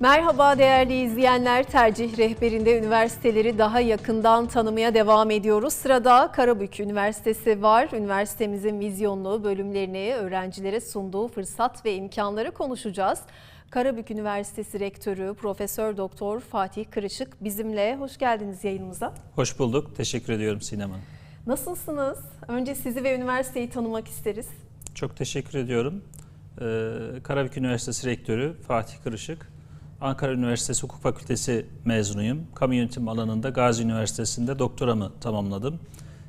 Merhaba değerli izleyenler. Tercih rehberinde üniversiteleri daha yakından tanımaya devam ediyoruz. Sırada Karabük Üniversitesi var. Üniversitemizin vizyonlu bölümlerini öğrencilere sunduğu fırsat ve imkanları konuşacağız. Karabük Üniversitesi Rektörü Profesör Doktor Fatih Kırışık bizimle. Hoş geldiniz yayınımıza. Hoş bulduk. Teşekkür ediyorum Sinem Hanım. Nasılsınız? Önce sizi ve üniversiteyi tanımak isteriz. Çok teşekkür ediyorum. Ee, Karabük Üniversitesi Rektörü Fatih Kırışık. Ankara Üniversitesi Hukuk Fakültesi mezunuyum. Kamu yönetim alanında Gazi Üniversitesi'nde doktoramı tamamladım.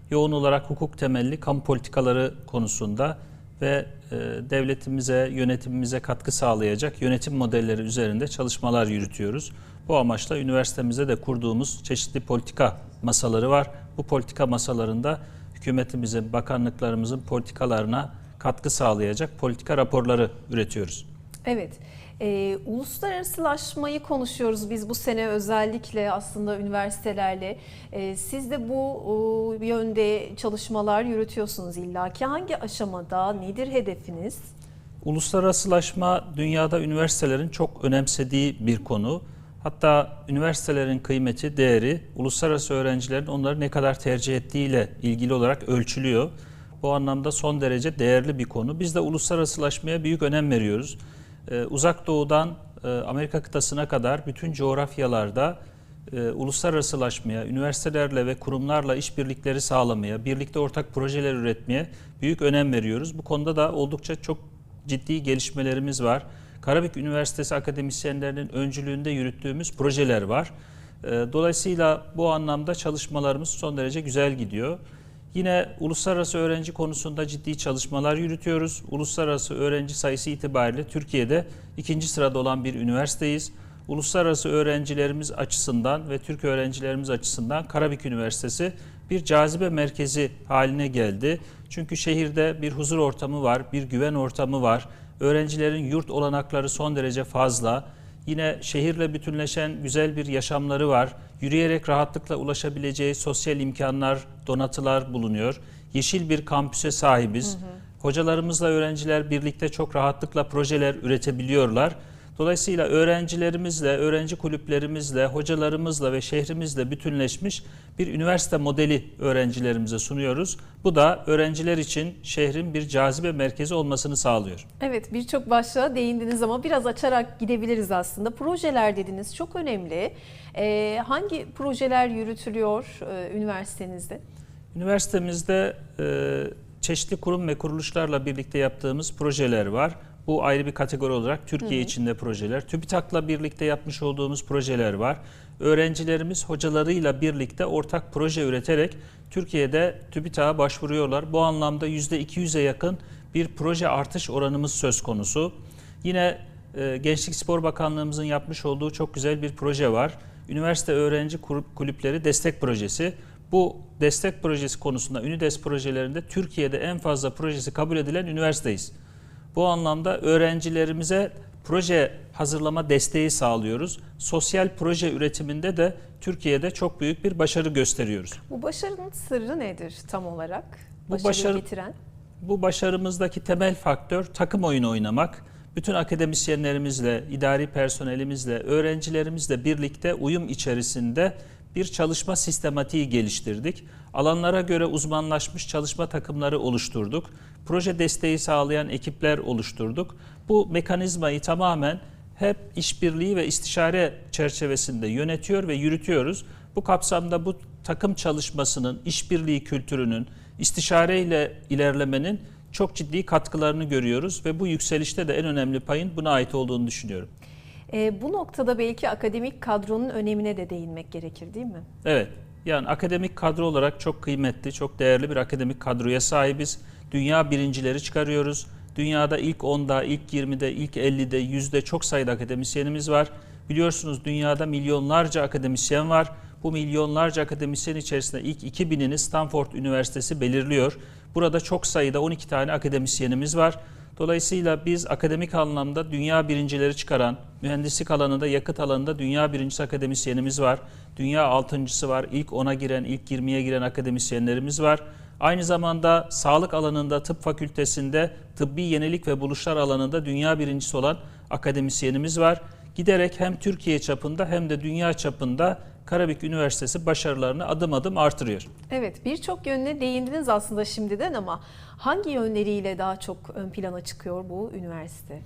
Yoğun olarak hukuk temelli kamu politikaları konusunda ve e, devletimize, yönetimimize katkı sağlayacak yönetim modelleri üzerinde çalışmalar yürütüyoruz. Bu amaçla üniversitemize de kurduğumuz çeşitli politika masaları var. Bu politika masalarında hükümetimizin, bakanlıklarımızın politikalarına katkı sağlayacak politika raporları üretiyoruz. Evet, e, uluslararasılaşmayı konuşuyoruz biz bu sene özellikle aslında üniversitelerle. E, siz de bu o, yönde çalışmalar yürütüyorsunuz illaki. Hangi aşamada, nedir hedefiniz? Uluslararasılaşma dünyada üniversitelerin çok önemsediği bir konu. Hatta üniversitelerin kıymeti, değeri uluslararası öğrencilerin onları ne kadar tercih ettiğiyle ilgili olarak ölçülüyor. Bu anlamda son derece değerli bir konu. Biz de uluslararasılaşmaya büyük önem veriyoruz. Ee, uzak doğudan e, Amerika kıtasına kadar bütün coğrafyalarda e, uluslararasılaşmaya, üniversitelerle ve kurumlarla işbirlikleri sağlamaya, birlikte ortak projeler üretmeye büyük önem veriyoruz. Bu konuda da oldukça çok ciddi gelişmelerimiz var. Karabük Üniversitesi akademisyenlerinin öncülüğünde yürüttüğümüz projeler var. Ee, Dolayısıyla bu anlamda çalışmalarımız son derece güzel gidiyor. Yine uluslararası öğrenci konusunda ciddi çalışmalar yürütüyoruz. Uluslararası öğrenci sayısı itibariyle Türkiye'de ikinci sırada olan bir üniversiteyiz. Uluslararası öğrencilerimiz açısından ve Türk öğrencilerimiz açısından Karabük Üniversitesi bir cazibe merkezi haline geldi. Çünkü şehirde bir huzur ortamı var, bir güven ortamı var. Öğrencilerin yurt olanakları son derece fazla. Yine şehirle bütünleşen güzel bir yaşamları var. Yürüyerek rahatlıkla ulaşabileceği sosyal imkanlar, donatılar bulunuyor. Yeşil bir kampüse sahibiz. Hocalarımızla öğrenciler birlikte çok rahatlıkla projeler üretebiliyorlar. Dolayısıyla öğrencilerimizle, öğrenci kulüplerimizle, hocalarımızla ve şehrimizle bütünleşmiş bir üniversite modeli öğrencilerimize sunuyoruz. Bu da öğrenciler için şehrin bir cazibe merkezi olmasını sağlıyor. Evet, birçok başlığa değindiniz ama biraz açarak gidebiliriz aslında. Projeler dediniz, çok önemli. E, hangi projeler yürütülüyor e, üniversitenizde? Üniversitemizde e, çeşitli kurum ve kuruluşlarla birlikte yaptığımız projeler var. Bu ayrı bir kategori olarak Türkiye Hı hı. içinde projeler. TÜBİTAK'la birlikte yapmış olduğumuz projeler var. Öğrencilerimiz hocalarıyla birlikte ortak proje üreterek Türkiye'de TÜBİTAK'a başvuruyorlar. Bu anlamda %200'e yakın bir proje artış oranımız söz konusu. Yine e, Gençlik Spor Bakanlığımızın yapmış olduğu çok güzel bir proje var. Üniversite Öğrenci Kulüpleri Destek Projesi. Bu destek projesi konusunda Ünides projelerinde Türkiye'de en fazla projesi kabul edilen üniversiteyiz. Bu anlamda öğrencilerimize proje hazırlama desteği sağlıyoruz. Sosyal proje üretiminde de Türkiye'de çok büyük bir başarı gösteriyoruz. Bu başarının sırrı nedir tam olarak? Bu başarı- getiren? Bu başarımızdaki temel faktör takım oyunu oynamak. Bütün akademisyenlerimizle, idari personelimizle, öğrencilerimizle birlikte uyum içerisinde bir çalışma sistematiği geliştirdik. Alanlara göre uzmanlaşmış çalışma takımları oluşturduk. Proje desteği sağlayan ekipler oluşturduk. Bu mekanizmayı tamamen hep işbirliği ve istişare çerçevesinde yönetiyor ve yürütüyoruz. Bu kapsamda bu takım çalışmasının, işbirliği kültürünün, istişareyle ilerlemenin çok ciddi katkılarını görüyoruz ve bu yükselişte de en önemli payın buna ait olduğunu düşünüyorum. E, bu noktada belki akademik kadronun önemine de değinmek gerekir değil mi? Evet. Yani akademik kadro olarak çok kıymetli, çok değerli bir akademik kadroya sahibiz. Dünya birincileri çıkarıyoruz. Dünyada ilk 10'da, ilk 20'de, ilk 50'de, 100'de çok sayıda akademisyenimiz var. Biliyorsunuz dünyada milyonlarca akademisyen var. Bu milyonlarca akademisyen içerisinde ilk 2000'ini Stanford Üniversitesi belirliyor. Burada çok sayıda 12 tane akademisyenimiz var. Dolayısıyla biz akademik anlamda dünya birincileri çıkaran, mühendislik alanında, yakıt alanında dünya birincisi akademisyenimiz var. Dünya altıncısı var, ilk 10'a giren, ilk 20'ye giren akademisyenlerimiz var. Aynı zamanda sağlık alanında, tıp fakültesinde, tıbbi yenilik ve buluşlar alanında dünya birincisi olan akademisyenimiz var. giderek hem Türkiye çapında hem de dünya çapında Karabük Üniversitesi başarılarını adım adım artırıyor. Evet birçok yönüne değindiniz aslında şimdiden ama hangi yönleriyle daha çok ön plana çıkıyor bu üniversite?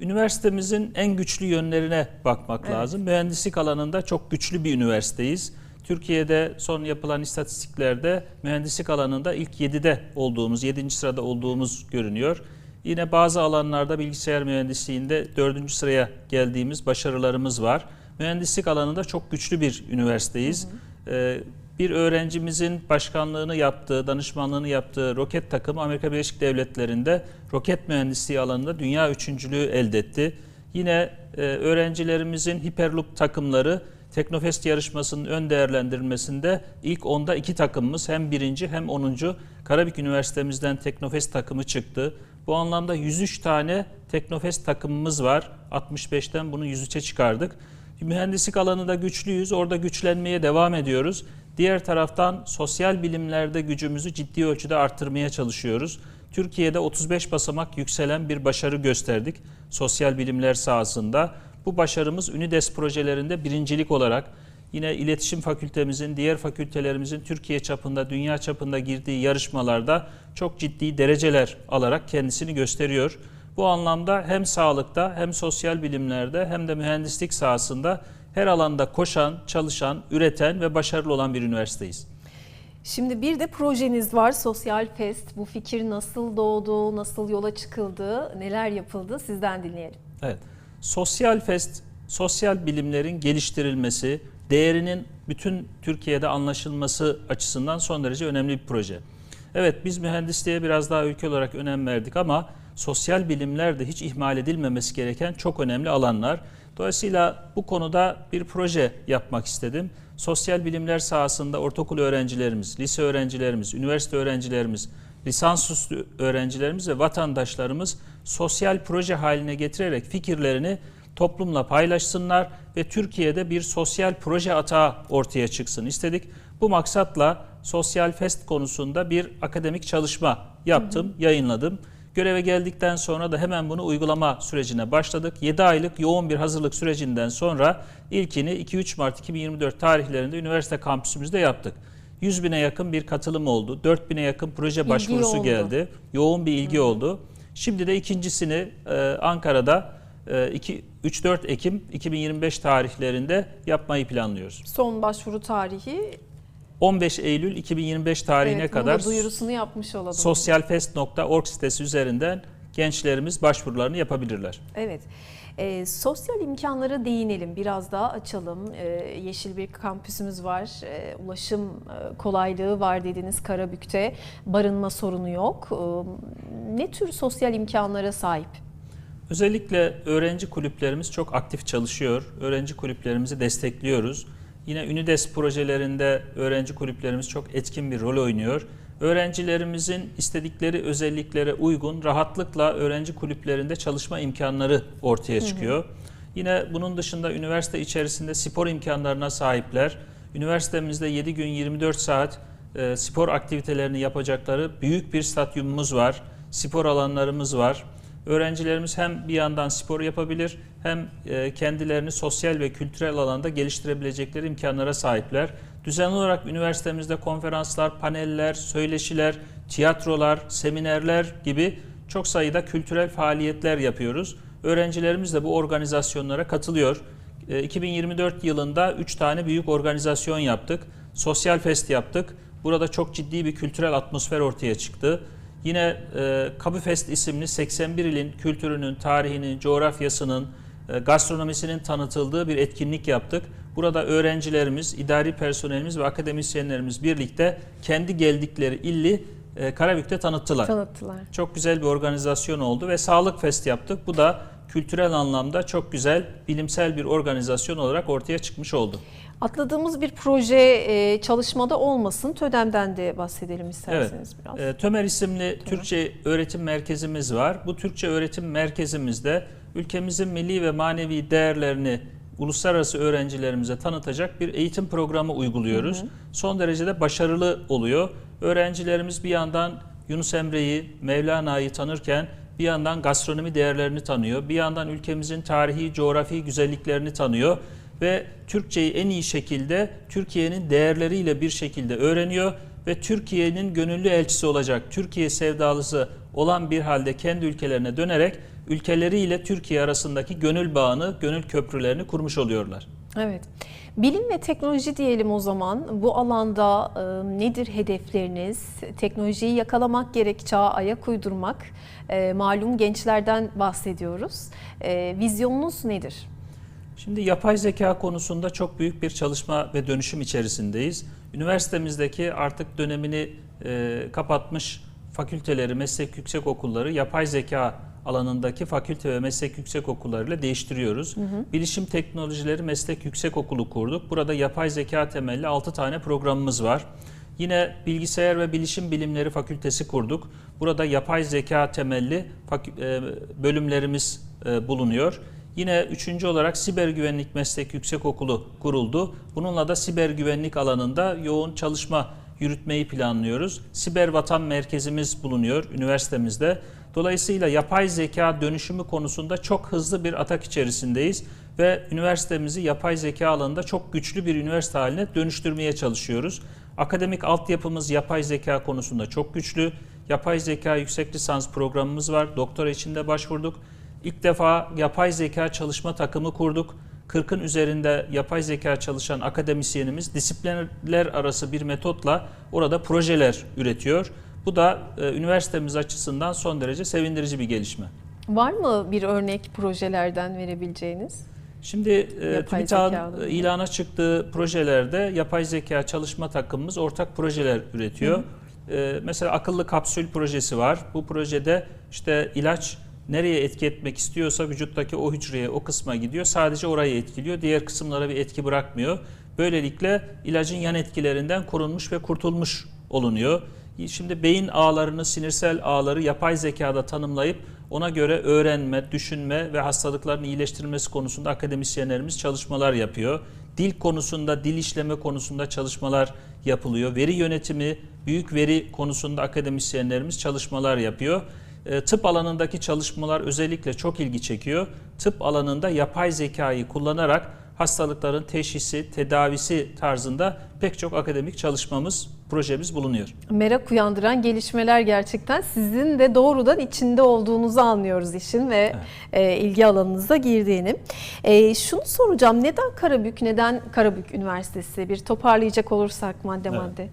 Üniversitemizin en güçlü yönlerine bakmak Evet. lazım. Mühendislik alanında çok güçlü bir üniversiteyiz. Türkiye'de son yapılan istatistiklerde mühendislik alanında ilk 7'de olduğumuz, 7. sırada olduğumuz görünüyor. Yine bazı alanlarda bilgisayar mühendisliğinde 4. sıraya geldiğimiz başarılarımız var. Mühendislik alanında çok güçlü bir üniversiteyiz. Ee, bir öğrencimizin başkanlığını yaptığı, danışmanlığını yaptığı roket takımı Amerika Birleşik Devletleri'nde roket mühendisliği alanında dünya üçüncülüğü elde etti. Yine e, öğrencilerimizin Hyperloop takımları Teknofest yarışmasının ön değerlendirilmesinde ilk onda iki takımımız hem birinci hem onuncu Karabük Üniversitemizden Teknofest takımı çıktı. Bu anlamda 103 tane Teknofest takımımız var. 65'ten bunu 103'e çıkardık. Mühendislik alanında güçlüyüz. Orada güçlenmeye devam ediyoruz. Diğer taraftan sosyal bilimlerde gücümüzü ciddi ölçüde arttırmaya çalışıyoruz. Türkiye'de 35 basamak yükselen bir başarı gösterdik sosyal bilimler sahasında. Bu başarımız Ünides projelerinde birincilik olarak yine iletişim fakültemizin, diğer fakültelerimizin Türkiye çapında, dünya çapında girdiği yarışmalarda çok ciddi dereceler alarak kendisini gösteriyor. Bu anlamda hem sağlıkta hem sosyal bilimlerde hem de mühendislik sahasında her alanda koşan, çalışan, üreten ve başarılı olan bir üniversiteyiz. Şimdi bir de projeniz var Sosyal Fest. Bu fikir nasıl doğdu, nasıl yola çıkıldı, neler yapıldı sizden dinleyelim. Evet. Sosyal Fest, sosyal bilimlerin geliştirilmesi, değerinin bütün Türkiye'de anlaşılması açısından son derece önemli bir proje. Evet biz mühendisliğe biraz daha ülke olarak önem verdik ama sosyal bilimler de hiç ihmal edilmemesi gereken çok önemli alanlar. Dolayısıyla bu konuda bir proje yapmak istedim. Sosyal bilimler sahasında ortaokul öğrencilerimiz, lise öğrencilerimiz, üniversite öğrencilerimiz, lisansüstü öğrencilerimiz ve vatandaşlarımız sosyal proje haline getirerek fikirlerini toplumla paylaşsınlar ve Türkiye'de bir sosyal proje atağı ortaya çıksın istedik. Bu maksatla Sosyal Fest konusunda bir akademik çalışma yaptım, yayınladım. Göreve geldikten sonra da hemen bunu uygulama sürecine başladık. 7 aylık yoğun bir hazırlık sürecinden sonra ilkini 2-3 Mart 2024 tarihlerinde üniversite kampüsümüzde yaptık. 100 bine yakın bir katılım oldu. 4 bine yakın proje İlgi başvurusu oldu. geldi. Yoğun bir ilgi oldu. Şimdi de ikincisini e, Ankara'da e, iki- 3-4 Ekim 2025 tarihlerinde yapmayı planlıyoruz. Son başvuru tarihi 15 Eylül 2025 tarihine evet, kadar duyurusunu yapmış olalım. sosyalfest.org sitesi üzerinden gençlerimiz başvurularını yapabilirler. Evet. Ee, sosyal imkanlara değinelim, biraz daha açalım. Ee, yeşil bir kampüsümüz var, Ee, ulaşım e, kolaylığı var dediniz Karabük'te, barınma sorunu yok. Ee, ne tür sosyal imkanlara sahip? Özellikle öğrenci kulüplerimiz çok aktif çalışıyor. Öğrenci kulüplerimizi destekliyoruz. Yine Ünides projelerinde öğrenci kulüplerimiz çok etkin bir rol oynuyor. Öğrencilerimizin istedikleri özelliklere uygun rahatlıkla öğrenci kulüplerinde çalışma imkanları ortaya çıkıyor. Yine bunun dışında üniversite içerisinde spor imkanlarına sahipler. Üniversitemizde 7 gün 24 saat e, spor aktivitelerini yapacakları büyük bir stadyumumuz var. Spor alanlarımız var. Öğrencilerimiz hem bir yandan spor yapabilir hem e, kendilerini sosyal ve kültürel alanda geliştirebilecekleri imkanlara sahipler. Düzenli olarak üniversitemizde konferanslar, paneller, söyleşiler, tiyatrolar, seminerler gibi çok sayıda kültürel faaliyetler yapıyoruz. Öğrencilerimiz de bu organizasyonlara katılıyor. E, 2024 yılında 3 tane büyük organizasyon yaptık. Sosyal Fest yaptık. Burada çok ciddi bir kültürel atmosfer ortaya çıktı. Yine e, Kabifest isimli 81 ilin kültürünün, tarihinin, coğrafyasının, e, gastronomisinin tanıtıldığı bir etkinlik yaptık. Burada öğrencilerimiz, idari personelimiz ve akademisyenlerimiz birlikte kendi geldikleri illi e, Karabük'te tanıttılar. Tanıttılar. Çok güzel bir organizasyon oldu ve Sağlık Fest yaptık. Bu da kültürel anlamda çok güzel, bilimsel bir organizasyon olarak ortaya çıkmış oldu. Atladığımız bir proje e, çalışmada olmasın. TÖDEM'den de bahsedelim isterseniz biraz. E, Tömer isimli Türkçe öğretim merkezimiz var. Bu Türkçe öğretim merkezimizde ülkemizin milli ve manevi değerlerini uluslararası öğrencilerimize tanıtacak bir eğitim programı uyguluyoruz. Son derecede başarılı oluyor. Öğrencilerimiz bir yandan Yunus Emre'yi, Mevlana'yı tanırken bir yandan gastronomi değerlerini tanıyor, bir yandan ülkemizin tarihi, coğrafi güzelliklerini tanıyor ve Türkçeyi en iyi şekilde Türkiye'nin değerleriyle bir şekilde öğreniyor ve Türkiye'nin gönüllü elçisi olacak, Türkiye sevdalısı olan bir halde kendi ülkelerine dönerek ülkeleriyle Türkiye arasındaki gönül bağını, gönül köprülerini kurmuş oluyorlar. Evet. Bilim ve teknoloji diyelim o zaman. Bu alanda e, nedir hedefleriniz? Teknolojiyi yakalamak gerek, çağa ayak uydurmak. E, malum gençlerden bahsediyoruz. E, vizyonunuz nedir? Şimdi yapay zeka konusunda çok büyük bir çalışma ve dönüşüm içerisindeyiz. Üniversitemizdeki artık dönemini e, kapatmış fakülteleri, meslek yüksek okulları yapay zeka alanındaki fakülte ve meslek yüksek okullarıyla değiştiriyoruz. Bilişim Teknolojileri Meslek Yüksek Okulu kurduk. Burada yapay zeka temelli 6 tane programımız var. Yine Bilgisayar ve Bilişim Bilimleri Fakültesi kurduk. Burada yapay zeka temelli e, bölümlerimiz e, bulunuyor. Yine üçüncü olarak Siber Güvenlik Meslek Yüksekokulu kuruldu. Bununla da siber güvenlik alanında yoğun çalışma yürütmeyi planlıyoruz. Siber Vatan Merkezimiz bulunuyor üniversitemizde. Dolayısıyla yapay zeka dönüşümü konusunda çok hızlı bir atak içerisindeyiz ve üniversitemizi yapay zeka alanında çok güçlü bir üniversite haline dönüştürmeye çalışıyoruz. Akademik altyapımız yapay zeka konusunda çok güçlü. Yapay zeka yüksek lisans programımız var. Doktora için de başvurduk. İlk defa yapay zeka çalışma takımı kurduk. 40'ın üzerinde yapay zeka çalışan akademisyenimiz disiplinler arası bir metotla orada projeler üretiyor. Bu da e, üniversitemiz açısından son derece sevindirici bir gelişme. Var mı bir örnek projelerden verebileceğiniz? Şimdi e, TÜBİTAK'ın ilana çıktığı projelerde yapay zeka çalışma takımımız ortak projeler üretiyor. E, mesela akıllı kapsül projesi var. Bu projede işte ilaç nereye etki etmek istiyorsa vücuttaki o hücreye, o kısma gidiyor. Sadece orayı etkiliyor. Diğer kısımlara bir etki bırakmıyor. Böylelikle ilacın yan etkilerinden korunmuş ve kurtulmuş olunuyor. Şimdi beyin ağlarını, sinirsel ağları yapay zekada tanımlayıp ona göre öğrenme, düşünme ve hastalıkların iyileştirilmesi konusunda akademisyenlerimiz çalışmalar yapıyor. Dil konusunda, dil işleme konusunda çalışmalar yapılıyor. Veri yönetimi, büyük veri konusunda akademisyenlerimiz çalışmalar yapıyor. E, Tıp alanındaki çalışmalar özellikle çok ilgi çekiyor. Tıp alanında yapay zekayı kullanarak hastalıkların teşhisi, tedavisi tarzında pek çok akademik çalışmamız, projemiz bulunuyor. Merak uyandıran gelişmeler gerçekten sizin de doğrudan içinde olduğunuzu anlıyoruz işin ve e, ilgi alanınıza girdiğini. E, şunu soracağım neden Karabük, neden Karabük Üniversitesi? Bir toparlayacak olursak madde Evet. madde.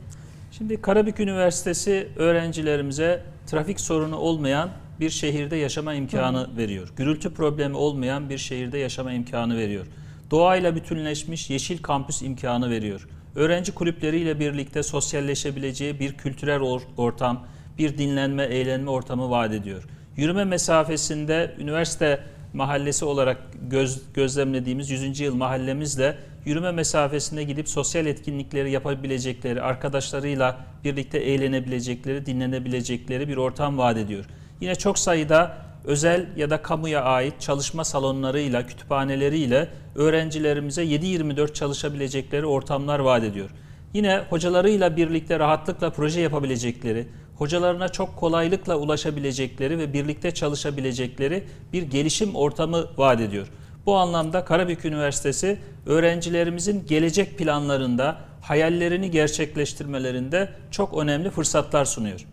Şimdi Karabük Üniversitesi öğrencilerimize trafik sorunu olmayan bir şehirde yaşama imkanı veriyor. Gürültü problemi olmayan bir şehirde yaşama imkanı veriyor. Doğayla bütünleşmiş yeşil kampüs imkanı veriyor. Öğrenci kulüpleriyle birlikte sosyalleşebileceği bir kültürel or- ortam, bir dinlenme, eğlenme ortamı vaat ediyor. Yürüme mesafesinde üniversite mahallesi olarak göz, gözlemlediğimiz 100. yıl mahallemizle yürüme mesafesine gidip sosyal etkinlikleri yapabilecekleri, arkadaşlarıyla birlikte eğlenebilecekleri, dinlenebilecekleri bir ortam vaat ediyor. Yine çok sayıda özel ya da kamuya ait çalışma salonlarıyla, kütüphaneleriyle öğrencilerimize 7-24 çalışabilecekleri ortamlar vaat ediyor. Yine hocalarıyla birlikte rahatlıkla proje yapabilecekleri, hocalarına çok kolaylıkla ulaşabilecekleri ve birlikte çalışabilecekleri bir gelişim ortamı vaat ediyor. Bu anlamda Karabük Üniversitesi öğrencilerimizin gelecek planlarında, hayallerini gerçekleştirmelerinde çok önemli fırsatlar sunuyor.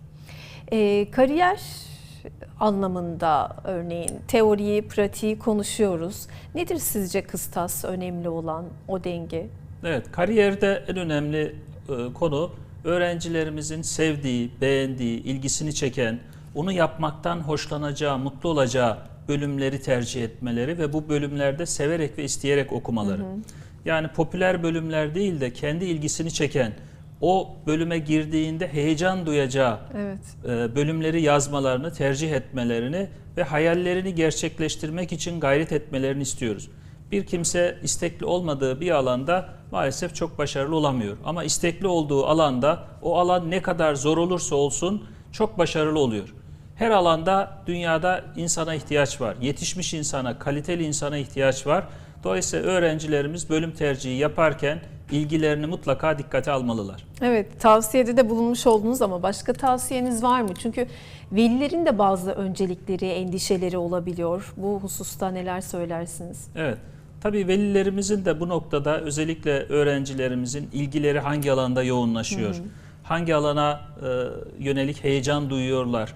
E, kariyer anlamında örneğin teoriyi, pratiği konuşuyoruz. Nedir sizce kıstas önemli olan o denge? Evet, kariyerde en önemli e, konu öğrencilerimizin sevdiği, beğendiği, ilgisini çeken, onu yapmaktan hoşlanacağı, mutlu olacağı bölümleri tercih etmeleri ve bu bölümlerde severek ve isteyerek okumaları. Yani popüler bölümler değil de kendi ilgisini çeken, o bölüme girdiğinde heyecan duyacağı Evet. e, bölümleri yazmalarını, tercih etmelerini ve hayallerini gerçekleştirmek için gayret etmelerini istiyoruz. Bir kimse istekli olmadığı bir alanda maalesef çok başarılı olamıyor. Ama istekli olduğu alanda o alan ne kadar zor olursa olsun çok başarılı oluyor. Her alanda dünyada insana ihtiyaç var. Yetişmiş insana, kaliteli insana ihtiyaç var. Dolayısıyla öğrencilerimiz bölüm tercihi yaparken ilgilerini mutlaka dikkate almalılar. Evet, tavsiyede de bulunmuş oldunuz ama başka tavsiyeniz var mı? Çünkü velilerin de bazı öncelikleri, endişeleri olabiliyor. Bu hususta neler söylersiniz? Evet. Tabii velilerimizin de bu noktada özellikle öğrencilerimizin ilgileri hangi alanda yoğunlaşıyor? Hangi alana e, yönelik heyecan duyuyorlar?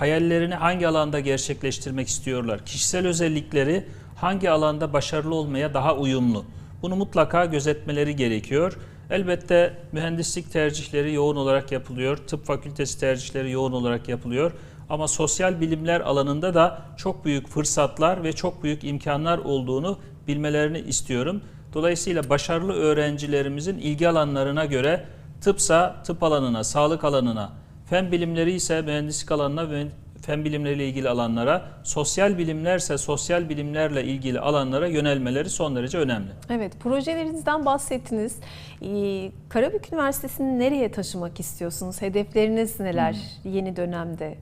Hayallerini hangi alanda gerçekleştirmek istiyorlar? Kişisel özellikleri hangi alanda başarılı olmaya daha uyumlu? Bunu mutlaka gözetmeleri gerekiyor. Elbette mühendislik tercihleri yoğun olarak yapılıyor. Tıp fakültesi tercihleri yoğun olarak yapılıyor. Ama sosyal bilimler alanında da çok büyük fırsatlar ve çok büyük imkanlar olduğunu bilmelerini istiyorum. Dolayısıyla başarılı öğrencilerimizin ilgi alanlarına göre tıpsa tıp alanına, sağlık alanına, fen bilimleri ise mühendislik alanına ve fen bilimleriyle ilgili alanlara, sosyal bilimlerse sosyal bilimlerle ilgili alanlara yönelmeleri son derece önemli. Evet, projelerinizden bahsettiniz. Ee, Karabük Üniversitesi'ni nereye taşımak istiyorsunuz? Hedefleriniz neler yeni dönemde?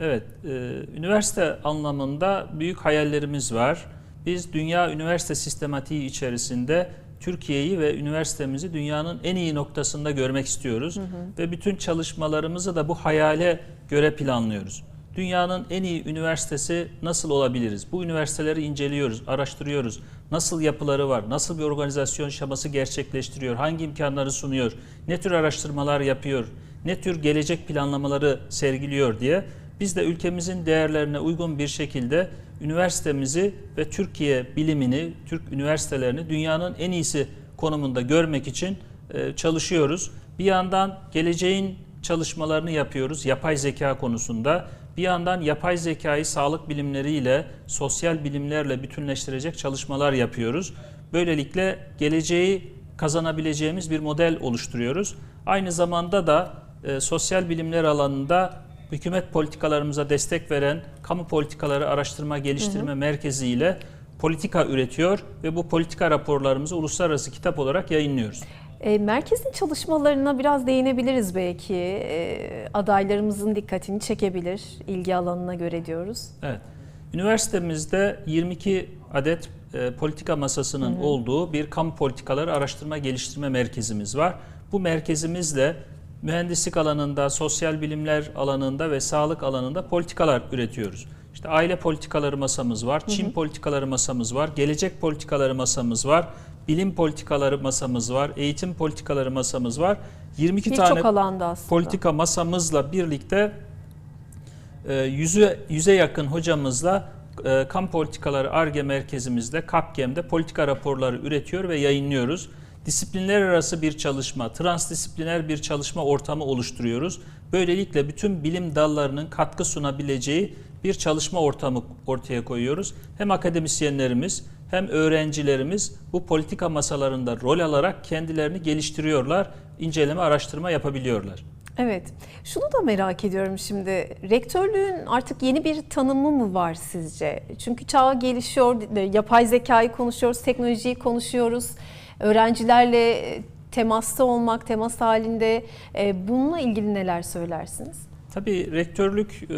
Evet, e, üniversite anlamında büyük hayallerimiz var. Biz dünya üniversite sistematiği içerisinde Türkiye'yi ve üniversitemizi dünyanın en iyi noktasında görmek istiyoruz. Ve bütün çalışmalarımızı da bu hayale göre planlıyoruz. Dünyanın en iyi üniversitesi nasıl olabiliriz? Bu üniversiteleri inceliyoruz, araştırıyoruz. Nasıl yapıları var? Nasıl bir organizasyon şeması gerçekleştiriyor? Hangi imkanları sunuyor? Ne tür araştırmalar yapıyor? Ne tür gelecek planlamaları sergiliyor diye biz de ülkemizin değerlerine uygun bir şekilde üniversitemizi ve Türkiye bilimini, Türk üniversitelerini dünyanın en iyisi konumunda görmek için e, çalışıyoruz. Bir yandan geleceğin çalışmalarını yapıyoruz yapay zeka konusunda. Bir yandan yapay zekayı sağlık bilimleriyle, sosyal bilimlerle bütünleştirecek çalışmalar yapıyoruz. Böylelikle geleceği kazanabileceğimiz bir model oluşturuyoruz. Aynı zamanda da e, sosyal bilimler alanında hükümet politikalarımıza destek veren Kamu Politikaları Araştırma Geliştirme Merkezi ile politika üretiyor ve bu politika raporlarımızı uluslararası kitap olarak yayınlıyoruz. E, merkezin çalışmalarına biraz değinebiliriz belki. E, adaylarımızın dikkatini çekebilir ilgi alanına göre diyoruz. Evet. Üniversitemizde 22 adet e, politika masasının olduğu bir kamu politikaları araştırma geliştirme merkezimiz var. Bu merkezimizle mühendislik alanında, sosyal bilimler alanında ve sağlık alanında politikalar üretiyoruz. İşte aile politikaları masamız var, Çin politikaları masamız var, gelecek politikaları masamız var, bilim politikaları masamız var, eğitim politikaları masamız var. 22 tane Birçok alanda aslında. politika masamızla birlikte e, yüze, yüze yakın hocamızla e, Kam Politikaları ARGE merkezimizde KAPGEM'de politika raporları üretiyor ve yayınlıyoruz. Disiplinler arası bir çalışma, transdisipliner bir çalışma ortamı oluşturuyoruz. Böylelikle bütün bilim dallarının katkı sunabileceği bir çalışma ortamı ortaya koyuyoruz. Hem akademisyenlerimiz hem öğrencilerimiz bu politika masalarında rol alarak kendilerini geliştiriyorlar, inceleme, araştırma yapabiliyorlar. Evet. Şunu da merak ediyorum şimdi. Rektörlüğün artık yeni bir tanımı mı var sizce? Çünkü çağ gelişiyor, yapay zekayı konuşuyoruz, teknolojiyi konuşuyoruz. Öğrencilerle temasta olmak, temas halinde e, bununla ilgili neler söylersiniz? Tabii rektörlük e,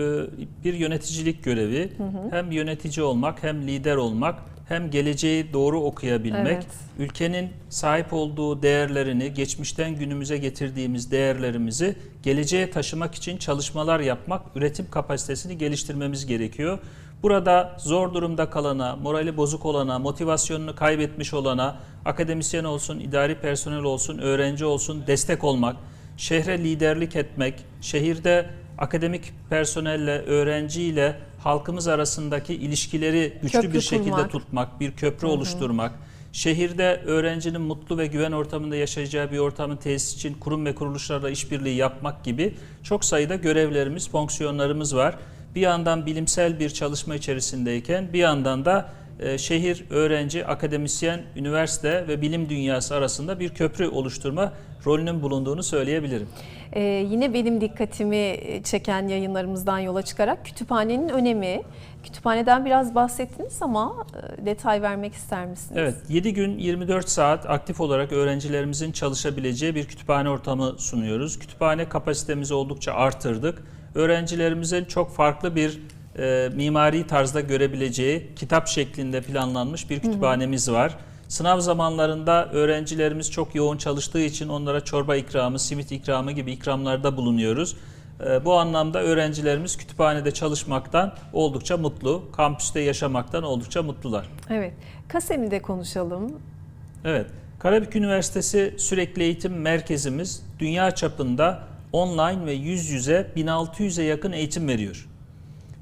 bir yöneticilik görevi. Hem yönetici olmak, hem lider olmak, hem geleceği doğru okuyabilmek, Evet. ülkenin sahip olduğu değerlerini, geçmişten günümüze getirdiğimiz değerlerimizi geleceğe taşımak için çalışmalar yapmak, üretim kapasitesini geliştirmemiz gerekiyor. Burada zor durumda kalana, morali bozuk olana, motivasyonunu kaybetmiş olana, akademisyen olsun, idari personel olsun, öğrenci olsun destek olmak, şehre liderlik etmek, şehirde akademik personelle, öğrenciyle halkımız arasındaki ilişkileri güçlü Köprü bir şekilde kurmak. tutmak, bir köprü oluşturmak, şehirde öğrencinin mutlu ve güven ortamında yaşayacağı bir ortamın tesis için kurum ve kuruluşlarla işbirliği yapmak gibi çok sayıda görevlerimiz, fonksiyonlarımız var. Bir yandan bilimsel bir çalışma içerisindeyken bir yandan da e, şehir, öğrenci, akademisyen, üniversite ve bilim dünyası arasında bir köprü oluşturma rolünün bulunduğunu söyleyebilirim. Ee, yine benim dikkatimi çeken yayınlarımızdan yola çıkarak kütüphanenin önemi. Kütüphaneden biraz bahsettiniz ama e, detay vermek ister misiniz? Evet, 7 gün 24 saat aktif olarak öğrencilerimizin çalışabileceği bir kütüphane ortamı sunuyoruz. Kütüphane kapasitemizi oldukça artırdık. Öğrencilerimizin çok farklı bir e, mimari tarzda görebileceği kitap şeklinde planlanmış bir kütüphanemiz var. Sınav zamanlarında öğrencilerimiz çok yoğun çalıştığı için onlara çorba ikramı, simit ikramı gibi ikramlarda bulunuyoruz. Ee, Bu anlamda öğrencilerimiz kütüphanede çalışmaktan oldukça mutlu, kampüste yaşamaktan oldukça mutlular. Evet. KASEM'i de konuşalım. Evet, Karabük Üniversitesi Sürekli Eğitim Merkezimiz dünya çapında online ve yüz yüze 1600'e yakın eğitim veriyor.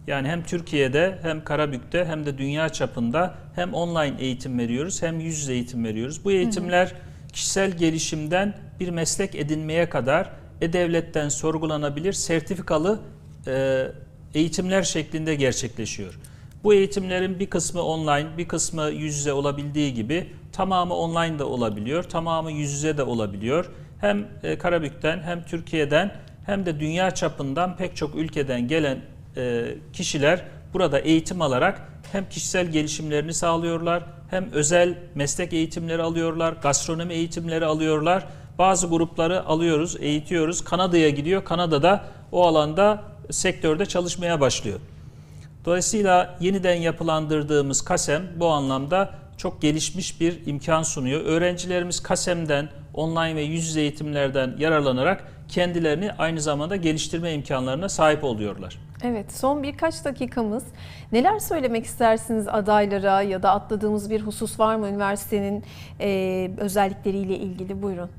Yani hem Türkiye'de hem Karabük'te hem de dünya çapında hem online eğitim veriyoruz hem yüz yüze eğitim veriyoruz. Bu eğitimler kişisel gelişimden bir meslek edinmeye kadar e-devletten sorgulanabilir sertifikalı e, eğitimler şeklinde gerçekleşiyor. Bu eğitimlerin bir kısmı online, bir kısmı yüz yüze olabildiği gibi tamamı online de olabiliyor, tamamı yüz yüze de olabiliyor. Hem e, Karabük'ten hem Türkiye'den hem de dünya çapından pek çok ülkeden gelen e, kişiler burada eğitim alarak hem kişisel gelişimlerini sağlıyorlar, hem özel meslek eğitimleri alıyorlar, gastronomi eğitimleri alıyorlar. Bazı grupları alıyoruz, eğitiyoruz. Kanada'ya gidiyor. Kanada'da o alanda sektörde çalışmaya başlıyor. Dolayısıyla yeniden yapılandırdığımız KASEM bu anlamda çok gelişmiş bir imkan sunuyor. Öğrencilerimiz KASEM'den, online ve yüz yüze eğitimlerden yararlanarak kendilerini aynı zamanda geliştirme imkanlarına sahip oluyorlar. Evet, son birkaç dakikamız. Neler söylemek istersiniz adaylara ya da atladığımız bir husus var mı üniversitenin e, özellikleriyle ilgili? Buyurun.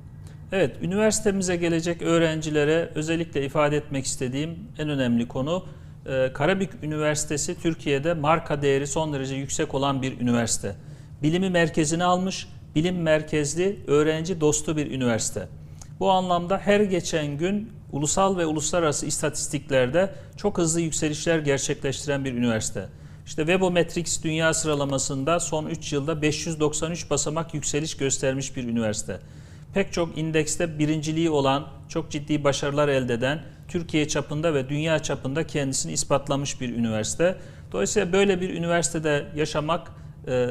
Evet, üniversitemize gelecek öğrencilere özellikle ifade etmek istediğim en önemli konu e, Karabük Üniversitesi Türkiye'de marka değeri son derece yüksek olan bir üniversite. Bilimi merkezine almış, bilim merkezli, öğrenci dostu bir üniversite. Bu anlamda her geçen gün ulusal ve uluslararası istatistiklerde çok hızlı yükselişler gerçekleştiren bir üniversite. İşte Webometrics dünya sıralamasında son 3 yılda 593 basamak yükseliş göstermiş bir üniversite pek çok indekste birinciliği olan, çok ciddi başarılar elde eden, Türkiye çapında ve dünya çapında kendisini ispatlamış bir üniversite. Dolayısıyla böyle bir üniversitede yaşamak, e,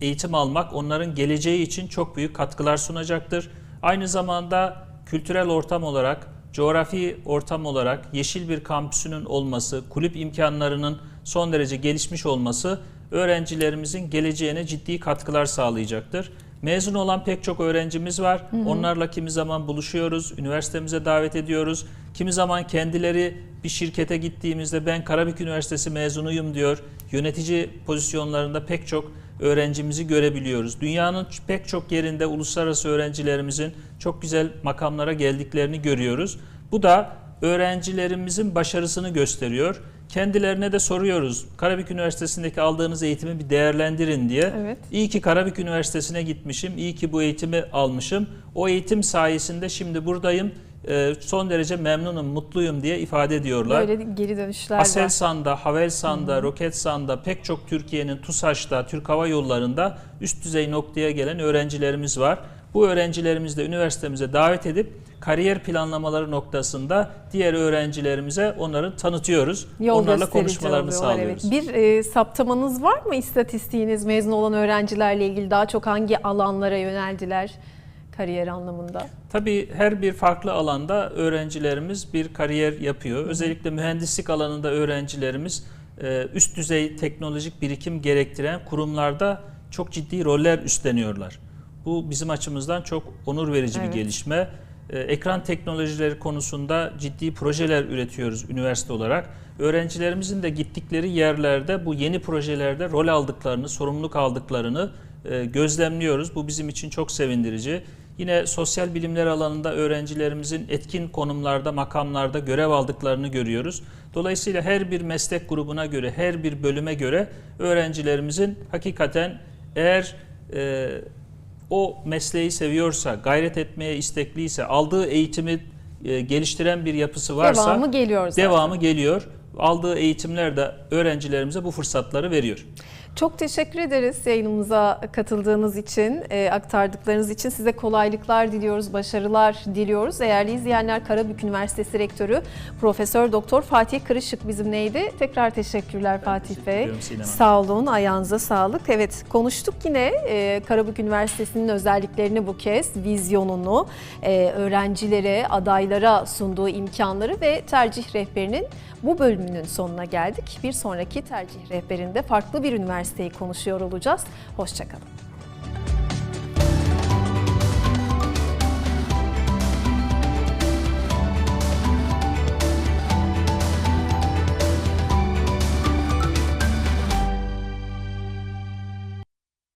eğitim almak onların geleceği için çok büyük katkılar sunacaktır. Aynı zamanda kültürel ortam olarak, coğrafi ortam olarak yeşil bir kampüsünün olması, kulüp imkanlarının son derece gelişmiş olması öğrencilerimizin geleceğine ciddi katkılar sağlayacaktır. Mezun olan pek çok öğrencimiz var. Onlarla kimi zaman buluşuyoruz, üniversitemize davet ediyoruz. Kimi zaman kendileri bir şirkete gittiğimizde ben Karabük Üniversitesi mezunuyum diyor. Yönetici pozisyonlarında pek çok öğrencimizi görebiliyoruz. Dünyanın pek çok yerinde uluslararası öğrencilerimizin çok güzel makamlara geldiklerini görüyoruz. Bu da öğrencilerimizin başarısını gösteriyor. Kendilerine de soruyoruz. Karabük Üniversitesi'ndeki aldığınız eğitimi bir değerlendirin diye. Evet. İyi ki Karabük Üniversitesi'ne gitmişim, iyi ki bu eğitimi almışım. O eğitim sayesinde şimdi buradayım, e, son derece memnunum, mutluyum diye ifade ediyorlar. Böyle geri dönüşler var. Aselsan'da, Havelsan'da, Roketsan'da pek çok Türkiye'nin TUSAŞ'ta, Türk Hava Yolları'nda üst düzey noktaya gelen öğrencilerimiz var. Bu öğrencilerimizi de üniversitemize davet edip kariyer planlamaları noktasında diğer öğrencilerimize onları tanıtıyoruz. Yol Onlarla konuşmalarını oluyorlar, sağlıyoruz. Evet. Bir e, saptamanız var mı istatistiğiniz mezun olan öğrencilerle ilgili daha çok hangi alanlara yöneldiler kariyer anlamında? Tabii her bir farklı alanda öğrencilerimiz bir kariyer yapıyor. Özellikle mühendislik alanında öğrencilerimiz e, üst düzey teknolojik birikim gerektiren kurumlarda çok ciddi roller üstleniyorlar. Bu bizim açımızdan çok onur verici Evet. bir gelişme. E, Ekran teknolojileri konusunda ciddi projeler üretiyoruz üniversite olarak. Öğrencilerimizin de gittikleri yerlerde bu yeni projelerde rol aldıklarını, sorumluluk aldıklarını e, gözlemliyoruz. Bu bizim için çok sevindirici. Yine sosyal bilimler alanında öğrencilerimizin etkin konumlarda, makamlarda görev aldıklarını görüyoruz. Dolayısıyla her bir meslek grubuna göre, her bir bölüme göre öğrencilerimizin hakikaten eğer e, o mesleği seviyorsa, gayret etmeye istekliyse, aldığı eğitimi e, geliştiren bir yapısı varsa Devamı geliyor zaten. devamı geliyor. Aldığı eğitimler de öğrencilerimize bu fırsatları veriyor. Çok teşekkür ederiz yayınımıza katıldığınız için, e, aktardıklarınız için. Size kolaylıklar diliyoruz, başarılar diliyoruz. Değerli izleyenler Karabük Üniversitesi Rektörü Profesör Doktor Fatih Kırışık bizimleydi. Tekrar teşekkürler Fatih teşekkür Bey. Sinem. Sağ olun, ayağınıza sağlık. Evet, konuştuk yine e, Karabük Üniversitesi'nin özelliklerini bu kez, vizyonunu, e, öğrencilere, adaylara sunduğu imkanları ve tercih rehberinin bu bölümünün sonuna geldik. Bir sonraki tercih rehberinde farklı bir üniversiteyi konuşuyor olacağız. Hoşçakalın.